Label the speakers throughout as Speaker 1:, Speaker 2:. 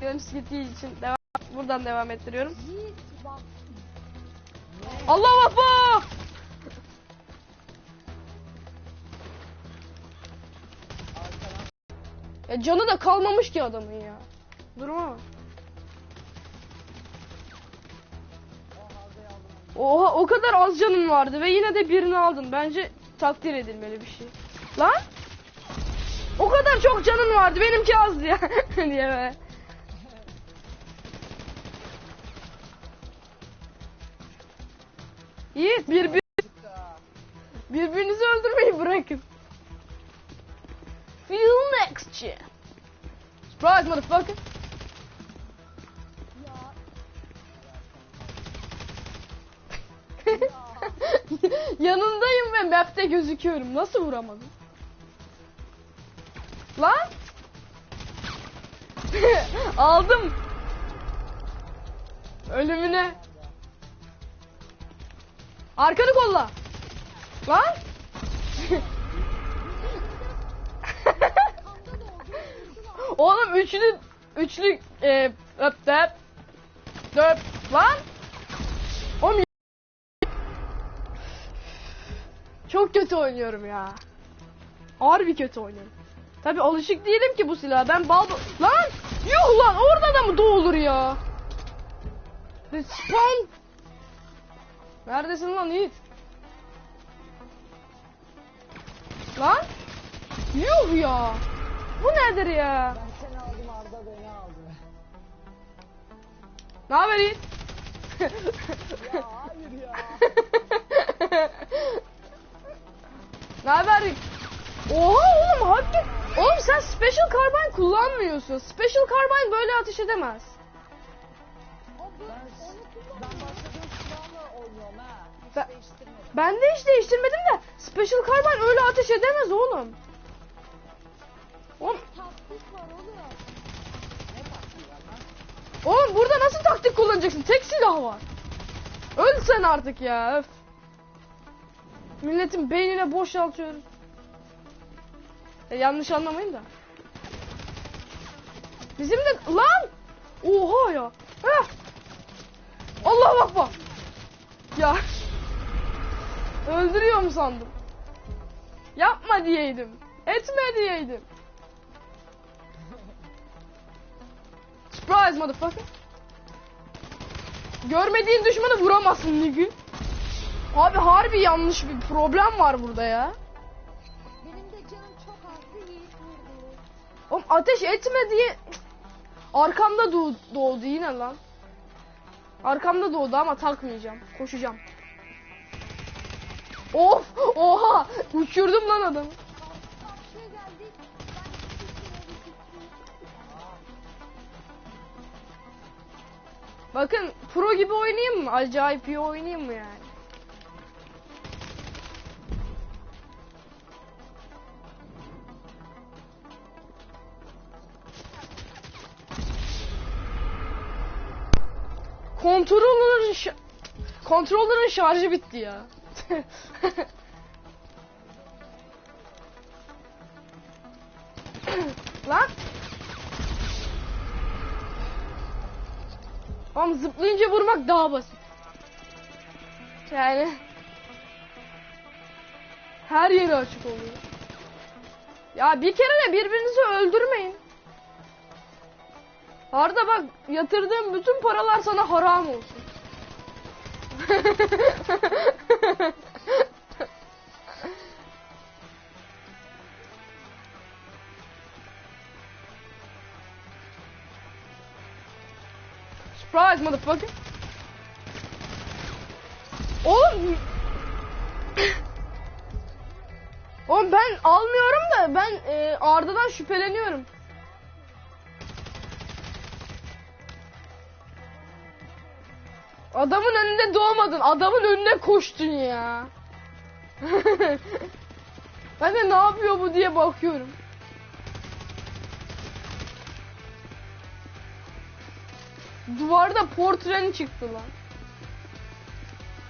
Speaker 1: Canım siktiği için devam, buradan devam ettiriyorum. Allahu Akbar! Ya canı da kalmamış ki adamın ya. Durma. Oha o kadar az canım vardı ve yine de birini aldın. Bence takdir edilmeli bir şey. Lan? O kadar çok canın vardı benimki azdı ya diye be. Yiğit bir, bir birbirinizi öldürmeyi bırakın. Feel next year. Surprise motherfucker.
Speaker 2: Ya.
Speaker 1: Yanındayım ve map'te gözüküyorum. Nasıl vuramadım? Lan! Aldım. Ölümüne. Arkanı kolla. Lan! Oğlum üçlü üçlü e, öp dep döp lan. Oğlum çok kötü oynuyorum ya. Harbi kötü oynuyorum. Tabi alışık değilim ki bu silaha. Ben bal lan yuh lan orada da mı doğulur ya? The spawn. Neredesin lan Yiğit? Lan yuh ya. Bu nedir ya?
Speaker 3: Ben seni aldım Arda beni aldı.
Speaker 1: Ne haber Yiğit?
Speaker 3: Ya hayır ya.
Speaker 1: ne haber? Oha oğlum hakikaten. Oğlum sen special carbine kullanmıyorsun. Special carbine böyle ateş edemez.
Speaker 3: Ben
Speaker 1: de hiç değiştirmedim de special carbine öyle ateş edemez oğlum. Oğlum,
Speaker 2: oğlum.
Speaker 1: Burada nasıl taktik kullanacaksın? Tek silah var. Öl sen artık ya. Öf. Milletin beynine boşaltıyoruz. E, yanlış anlamayın da. Bizim de lan. Oha ya. Heh. Allah akbar. Ya. Öldürüyor mu sandım? Yapma diyeydim. Etme diyeydim. Surprise motherfucker. Görmediğin düşmanı vuramazsın nigga. Abi harbi yanlış bir problem var burada ya.
Speaker 2: Benim de canım çok azdı Yiğit vurdu.
Speaker 1: Oğlum ateş etme diye arkamda doğ- doğdu yine lan. Arkamda doğdu ama takmayacağım. Koşacağım. Of! Oha! Uçurdum lan adamı. Bakın pro gibi oynayayım mı? Acayip iyi oynayayım mı yani? Kontrolörün kontrolörün şarjı bitti ya. Lan Ama zıplayınca vurmak daha basit. Yani her yeri açık oluyor. Ya bir kere de birbirinizi öldürmeyin. Arda bak yatırdığım bütün paralar sana haram olsun. Surprise motherfucker. Oğlum. Oğlum ben almıyorum da ben e, Arda'dan şüpheleniyorum. Adamın önünde doğmadın. Adamın önüne koştun ya. ben de ne yapıyor bu diye bakıyorum. Duvarda portren çıktı lan.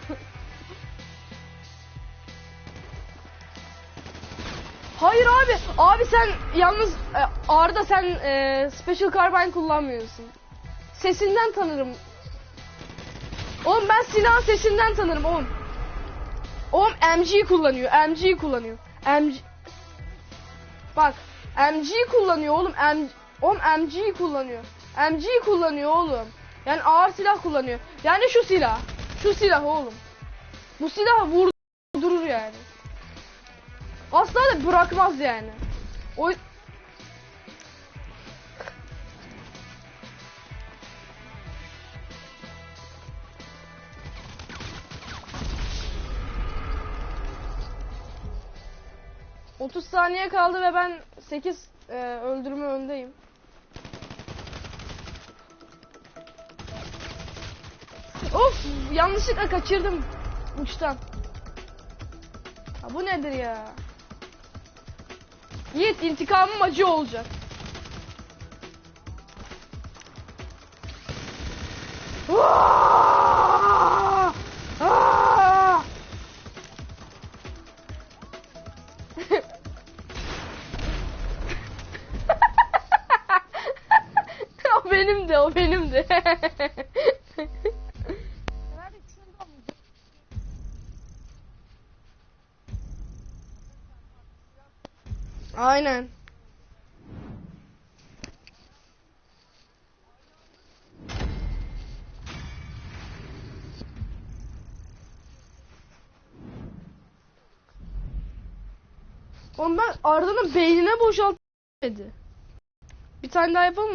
Speaker 1: Hayır abi. Abi sen yalnız e, Arda sen e, Special Carbine kullanmıyorsun. Sesinden tanırım. Oğlum ben silahın sesinden tanırım oğlum. Oğlum MG kullanıyor. MG kullanıyor. MG Bak MG kullanıyor oğlum. M oğlum MG kullanıyor. MG kullanıyor oğlum. Yani ağır silah kullanıyor. Yani şu silah. Şu silah oğlum. Bu silah vurdurur yani. Asla da bırakmaz yani. O ...30 saniye kaldı ve ben 8 e, öldürme öndeyim. Of yanlışlıkla kaçırdım uçtan. Ha, bu nedir ya? Yiğit intikamım acı olacak. Vaa! O benim de.
Speaker 2: Nerede şurada mı?
Speaker 1: Aynen. Oğlum ben Arda'nın beynine boşalt dedi. Bir tane daha yapalım mı?